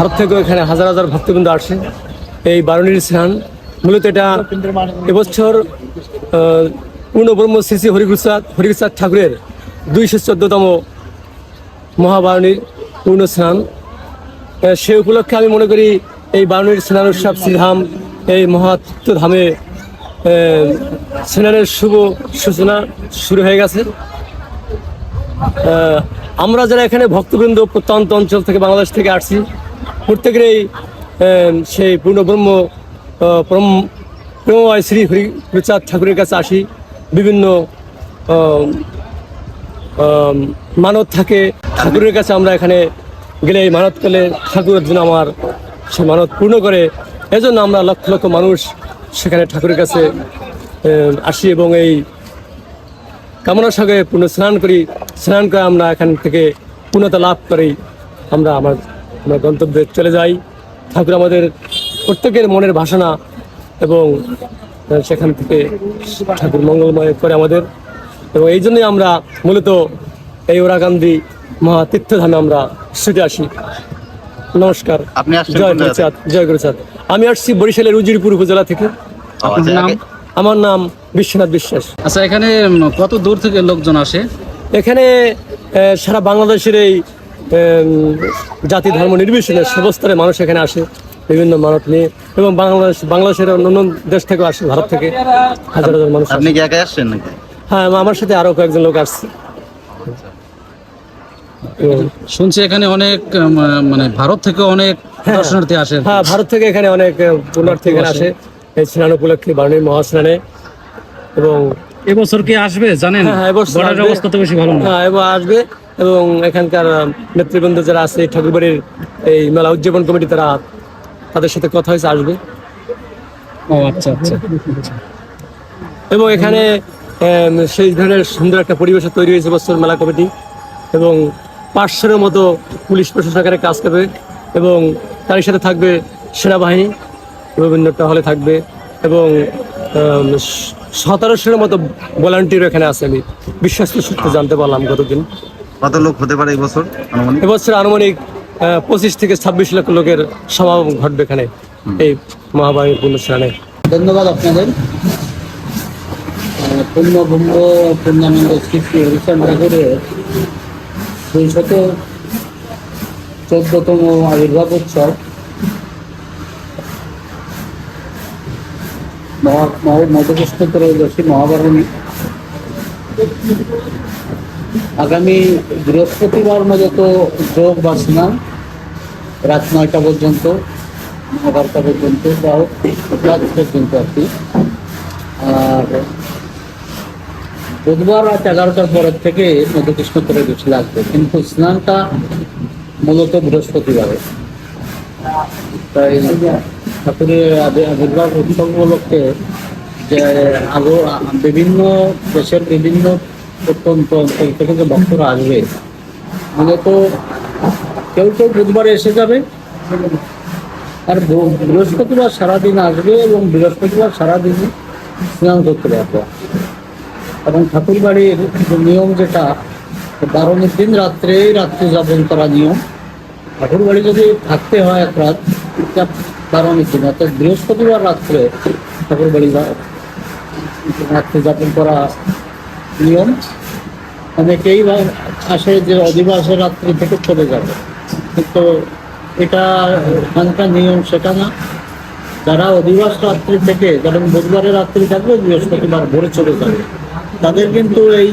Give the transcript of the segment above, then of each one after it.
ভারত থেকেও এখানে হাজার হাজার ভক্তবৃন্দ আসে। এই বারুণীর স্নান, মূলত এটা এবছর পূর্ণব্রহ্ম শ্রী শ্রী হরিপ্রসাদ হরিপ্রসাদ ঠাকুরের দুইশো চোদ্দতম মহাবারণীর পূর্ণ স্নান। সে উপলক্ষে আমি মনে করি এই বারুণীর স্নান উৎসব, শ্রীধাম, এই মহাতীর্থ ধামে স্নানের শুভ সূচনা শুরু হয়ে গেছে। আমরা যারা এখানে ভক্তবৃন্দ প্রত্যন্ত অঞ্চল থেকে বাংলাদেশ থেকে আসছি প্রত্যেকেরই সেই পূর্ণব্রহ্ম প্রেমময় শ্রী হরি প্রচার ঠাকুরের কাছে আসি। বিভিন্ন মানত থাকে ঠাকুরের কাছে আমরা এখানে গেলে এই মানত করলে ঠাকুরের জন্য আমার সে মানত পূর্ণ করে। এজন্য আমরা লক্ষ লক্ষ মানুষ সেখানে ঠাকুরের কাছে আসি এবং এই কামনার সঙ্গে পুনঃ স্নান করি। স্নান করে আমরা এখান থেকে পূর্ণতা লাভ করি। আমরা আমার আমরা গন্তব্যে চলে যাই। ঠাকুর আমাদের প্রত্যেকের মনের ভাষণা এবং সেখান থেকে ঠাকুর মঙ্গলময় করে আমাদের। এবং এই জন্যই আমরা মূলত এই ওরাকান্দি মহা তীর্থধামে আমরা ছুটে আসি। নমস্কার। আপনি জয় গুরুচাঁদ জয় গুরুচাঁদ। আমি আসছি বরিশালের উজিরপুর উপজেলা থেকে। আচ্ছা, নাম? আমার নাম বিশ্বনাথ বিশ্বাস। আচ্ছা এখানে কত দূর থেকে লোকজন আসে? এখানে সারা বাংলাদেশের এই জাতি ধর্ম নির্বিশেষে সর্বস্তরে মানুষ এখানে আসে বিভিন্ন মানত নিয়ে এবং বাংলাদেশ বাংলাদেশের অন্যান্য দেশ থেকেও আসে ভারত থেকে হাজার হাজার মানুষ আপনি কি একাই আসছেন নাকি? হ্যাঁ আমার সাথে আরও কয়েকজন লোক আসছে। শুনছি এখানে অনেক মানে ভারত থেকে অনেক দর্শনার্থী আসে হ্যাঁ ভারত থেকে এখানে অনেক পুণ্যার্থী এখানে আসে। এই স্নান উপলক্ষে বারণীর মহাস্নানে। এবং এবছর কি আসবে জানেন? হ্যাঁ, হ্যাঁ, এবছর অবস্থা তো বেশি ভালো না। হ্যাঁ এবং আসবে। এবং এখানকার নেতৃবৃন্দ যারা আছে ঠাকুরবাড়ির এই মেলা উদযাপন কমিটি তারা তাদের সাথে কথা হয়েছে আসবে। ও আচ্ছা আচ্ছা। এবং এখানে সেই ধরনের সুন্দর একটা পরিবেশ তৈরি হয়েছে বছর মেলা কমিটি এবং পাঁচশোর মতো পুলিশ প্রশাসকের কাজ করবে এবং তার সাথে থাকবে সেনাবাহিনী বিভিন্ন হলে থাকবে এবং সতেরোশোর মতো ভলান্টিয়ার এখানে আছে আমি। বিশ্বাস সূত্রে জানতে পারলাম গতদিন। কত লোক হতে পারে এই বছর আনুমানিক? এবছর আনুমানিক আহ, পঁচিশ থেকে ছাব্বিশ লক্ষ লোকের সমাগম ঘটবে এখানে এই মহাবাহী পূর্ণ স্নানে ধন্যবাদ আপনাদের। আহ, পূর্ণভঙ্গ পূর্ণানন্দ সৃষ্টি হরিচান ঠাকুরের দুইশত চোদ্দতম আবির্ভাব উৎসব মহা মহ- মধুকৃষ্ণ ত্রয়োদশী মহাবারণী আগামী বৃহস্পতিবার মূলত যোগ বাসনা, রাত নয়টা পর্যন্ত, এগারোটা পর্যন্ত, বা রাত পর্যন্ত আর কি। আর বুধবার রাত এগারোটার পরের থেকে মধুকৃষ্ণ করে বেশি লাগবে, কিন্তু স্নানটা মূলত বৃহস্পতিবারে। তাই ঠাকুরের আবির্ভাব উৎসব উপলক্ষে যে আগো বিভিন্ন দেশের বিভিন্ন প্রত্যন্ত অঞ্চল থেকে যে ভক্তরা আসবে মূলত কেউ কেউ বুধবারে এসে যাবে। আর বৃহস্পতিবার সারাদিন আসবে এবং বৃহস্পতিবার সারাদিন স্নান করতে পারবে। এবং ঠাকুর বাড়ির নিয়ম যেটা বারণের দিন রাত্রেই রাত্রি যাপন করা নিয়ম ঠাকুর বাড়ি যদি থাকতে হয় এক রাত বারণের দিন, অর্থাৎ বৃহস্পতিবার রাত্রে ঠাকুর বাড়ি রাত্রি যাপন করা নিয়ম। অনেকেই আসে যে অধিবাসের রাত্রি থেকে চলে যাবে। কিন্তু এটা এখানকার নিয়ম সেটা না। যারা অধিবাস রাত্রি থেকে, যেমন বুধবারের রাত্রি থাকবে, বৃহস্পতিবার ভোরে চলে যাবে। তাদের কিন্তু এই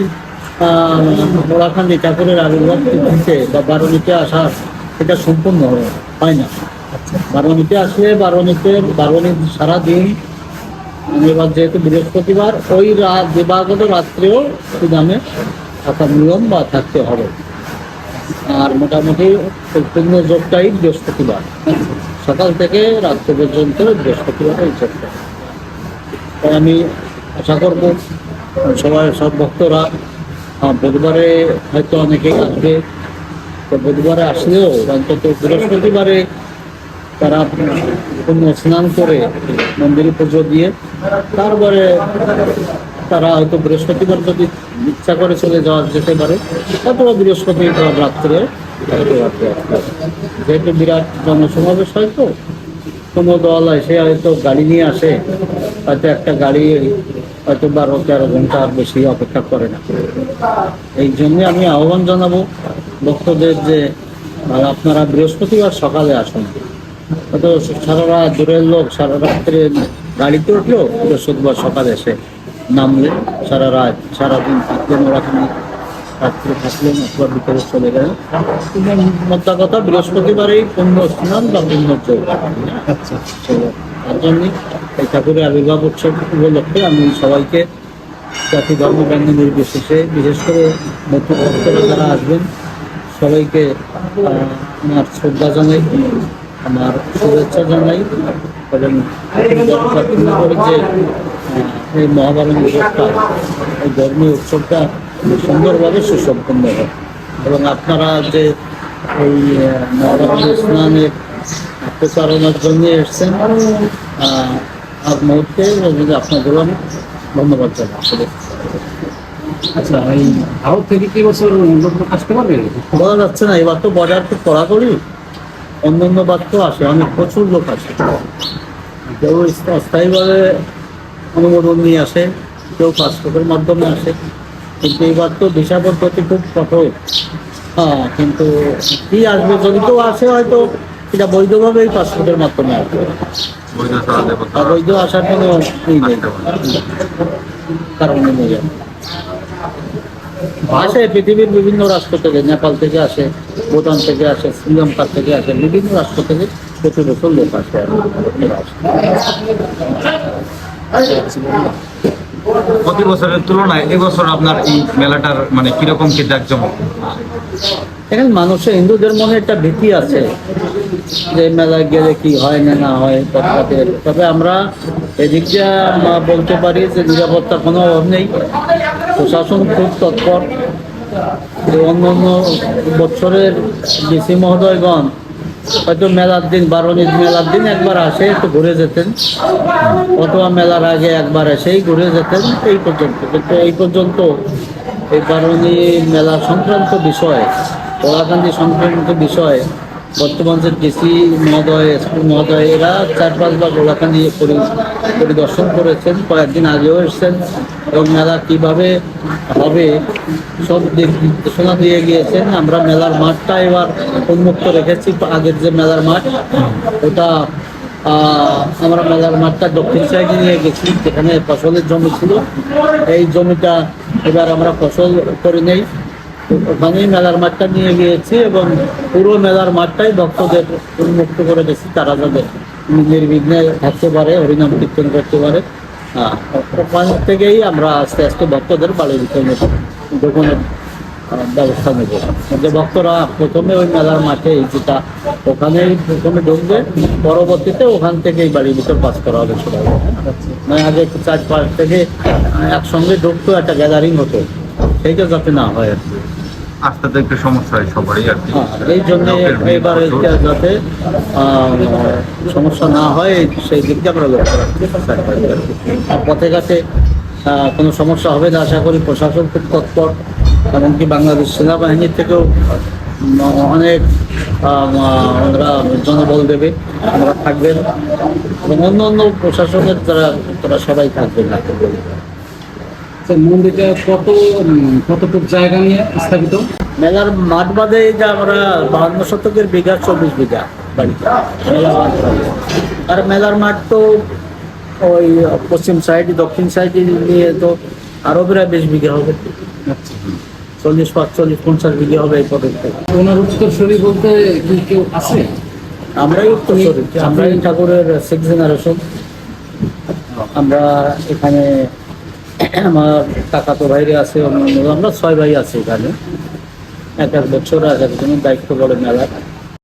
ওরাখান্দি ঠাকুরের আবির্ভাব তিথিতে বা বারণীতে আসা এটা সম্পূর্ণ হয়- হয় না। বারণীতে আসলে বারণীতে বারণী সারাদিন এবার যেহেতু বৃহস্পতিবার ওই রাত দিবাগত রাত্রেও সুদামে থাকার নিয়ম বা থাকতে হবে। আর মোটামুটি পূর্ণ যোগটাই বৃহস্পতিবার। সকাল থেকে রাত্র পর্যন্ত বৃহস্পতিবার এই যোগটা। আমি আশা করব সবাই, সব ভক্তরা বুধবারে হয়তো অনেকেই আসবে। তো বুধবারে আসলেও অন্তত বৃহস্পতিবারে তারা পূর্ণ স্নান করে মন্দিরে পুজো দিয়ে তারপরে তারা হয়তো বৃহস্পতিবার যদি ইচ্ছা করে চলে যাওয়া যেতে পারে, অথবা বৃহস্পতিবার রাত্রে। যেহেতু বিরাট জনসমাবেশ হয় তো কোনো দল এসে হয়তো গাড়ি নিয়ে আসে, হয়তো একটা গাড়ি হয়তো বারো তেরো ঘণ্টা আর বেশি অপেক্ষা করে না এই জন্য আমি আহ্বান জানাব ভক্তদের যে আপনারা বৃহস্পতিবার সকালে আসুন হয়তো সারা রাত দূরের লোক সারা রাত্রে গাড়িতে উঠল বৃহস্পতিবার সকালে এসে নামলে সারা রাত সারাদিন থাকলেন ওরাখানে রাত্রে থাকলেন অথবা বিকেলে চলে গেলেন মোদ্দা কথা বৃহস্পতিবারেই পূর্ণ স্নান বা পূর্ণ চোখ আচ্ছা। তার জন্যই এই ঠাকুরের আবির্ভাব উৎসব উপলক্ষে আমি সবাইকে জাতি ধর্ম বর্ণ নির্বিশেষে বিশেষ করে নতুন ভক্তরা যারা আসবেন সবাইকে আমার শ্রদ্ধা জানাই। আমার শুভেচ্ছা জানাই এবং প্রার্থনা করি যে এই মহাবারণ উৎসবটা এই ধর্মীয় উৎসবটা সুন্দরভাবে সুসম্পন্ন হয় এবং আপনারা যে এই মহাবারণ স্নানের প্রচারণার জন্য এসছেন আজ মুহূর্তে আপনাদেরও আমি ধন্যবাদ জানাচ্ছি আচ্ছা এই ভারত থেকে কি বছর আসতে পারবে? বলা যাচ্ছে না এবার তো বর্ডার খুব কড়াকড়ি। অন্য অন্য বার তো আসে অনেক প্রচুর লোক আসে। কেউ অস্থায়ীভাবে অনুমোদন নিয়ে আসে কেউ পাসপোর্টের মাধ্যমে আসে। কিন্তু এবার তো ভিসা পদ্ধতি খুব কঠোর। হ্যাঁ কিন্তু কি আসবে? যদি কেউ আসে হয়তো এটা বৈধভাবেই পাসপোর্টের মাধ্যমে আসবে। বৈধ আসার কোনো নেই। কারণ নেই। যায় আসে পৃথিবীর বিভিন্ন রাষ্ট্র থেকে নেপাল থেকে আসে ভুটান থেকে আসে শ্রীলঙ্কা থেকে আসে বিভিন্ন রাষ্ট্র থেকে প্রচুর বছর লোক আসে। প্রতি বছরের তুলনায় এবছর আপনার এই মেলাটার মানে কীরকম কি জাঁকজমক? এখানে মানুষের হিন্দুদের মনে একটা ভীতি আছে যে মেলায় গেলে কি হয় না না হয় তবে আমরা এদিক দিয়ে বলতে পারি যে নিরাপত্তার কোনো অভাব নেই। প্রশাসন খুব তৎপর। অন্য অন্য বছরের ডিসি মহোদয়গণ হয়তো মেলার দিন বারণীর মেলার দিন একবার আসে একটু ঘুরে যেতেন। অথবা মেলার আগে একবার এসেই ঘুরে যেতেন এই পর্যন্ত। কিন্তু এই পর্যন্ত এই বারণী মেলা সংক্রান্ত বিষয়, কলাকান্দি সংক্রান্ত বিষয় বর্তমান যে ডিসি মহোদয় এসপি মহোদয়, এরা চার পাঁচবার পরি- পরিদর্শন করেছেন। কয়েকদিন আগেও এসেছেন এবং মেলা কীভাবে হবে সব দিক নির্দেশনা দিয়ে গিয়েছেন। আমরা মেলার মাঠটা এবার উন্মুক্ত রেখেছি, আগের যে মেলার মাঠ, ওটা আমরা মেলার মাঠটা দক্ষিণ সাইডে নিয়ে গেছি, যেখানে ফসলের জমি ছিল। এই জমিটা এবার আমরা ফসল করে নেই। ওখানেই মেলার মাঠটা নিয়ে গিয়েছি এবং পুরো মেলার মাঠটাই ভক্তদের উন্মুক্ত করে গেছি তারা যাতে নির্বিঘ্নে থাকতে পারে হরিনাম কীর্তন করতে পারে। হ্যাঁ, ওখান থেকেই আমরা আস্তে আস্তে ভক্তদের বাড়ির ভিতরে দোকানের ব্যবস্থা নেব। যে ভক্তরা প্রথমে ওই মেলার মাঠে যেটা ওখানেই প্রথমে ঢুকবে পরবর্তীতে ওখান থেকেই বাড়ির ভিতর পাস করা হবে সবাই মানে আগে চার পাঁচ থেকে একসঙ্গে ঢুকতো একটা গ্যাদারিং হতো সেইটা যাতে না হয় আর কি। আসতে তো একটু সমস্যা হয় সবারই আর কি। হ্যাঁ, এই জন্য এবার যাতে সমস্যা না হয় সেই দিকটা আমরা লক্ষ্য রাখছি আর পথে ঘাটে কোনো সমস্যা হবে না আশা করি প্রশাসন খুব তৎপর এমনকি বাংলাদেশ সেনাবাহিনীর থেকেও অনেক ওনারা জনবল দেবে আমরা থাকবেন। এবং অন্য অন্য প্রশাসনের যারা তারা সবাই থাকবেন। মন্দিরটা কত কতটুকু জায়গা নিয়ে স্থাপিত? মেলার মাঠ বাদে যে আমরা বাহান্ন শতকের বিঘা চব্বিশ বিঘা বাড়িতে মেলার মাঠ আর মেলার মাঠ তো ওই পশ্চিম সাইড দক্ষিণ সাইড নিয়ে তো আরও প্রায় বিশ বিঘা হবে। আচ্ছা। চল্লিশ পাঁচচল্লিশ পঞ্চাশ বিঘা হবে এই পর্যন্ত। ওনার উত্তরসূরি বলতে কি কেউ আছে? আমরাই উত্তর আমরাই ঠাকুরের সিক্স জেনারেশন আমরা এখানে আমার কাকা কাকাতো ভাইরে আছে অন্য- আমরা ছয় ভাই আছে এখানে। এক এক বছর, এক একজনের দায়িত্ব বলে মেলার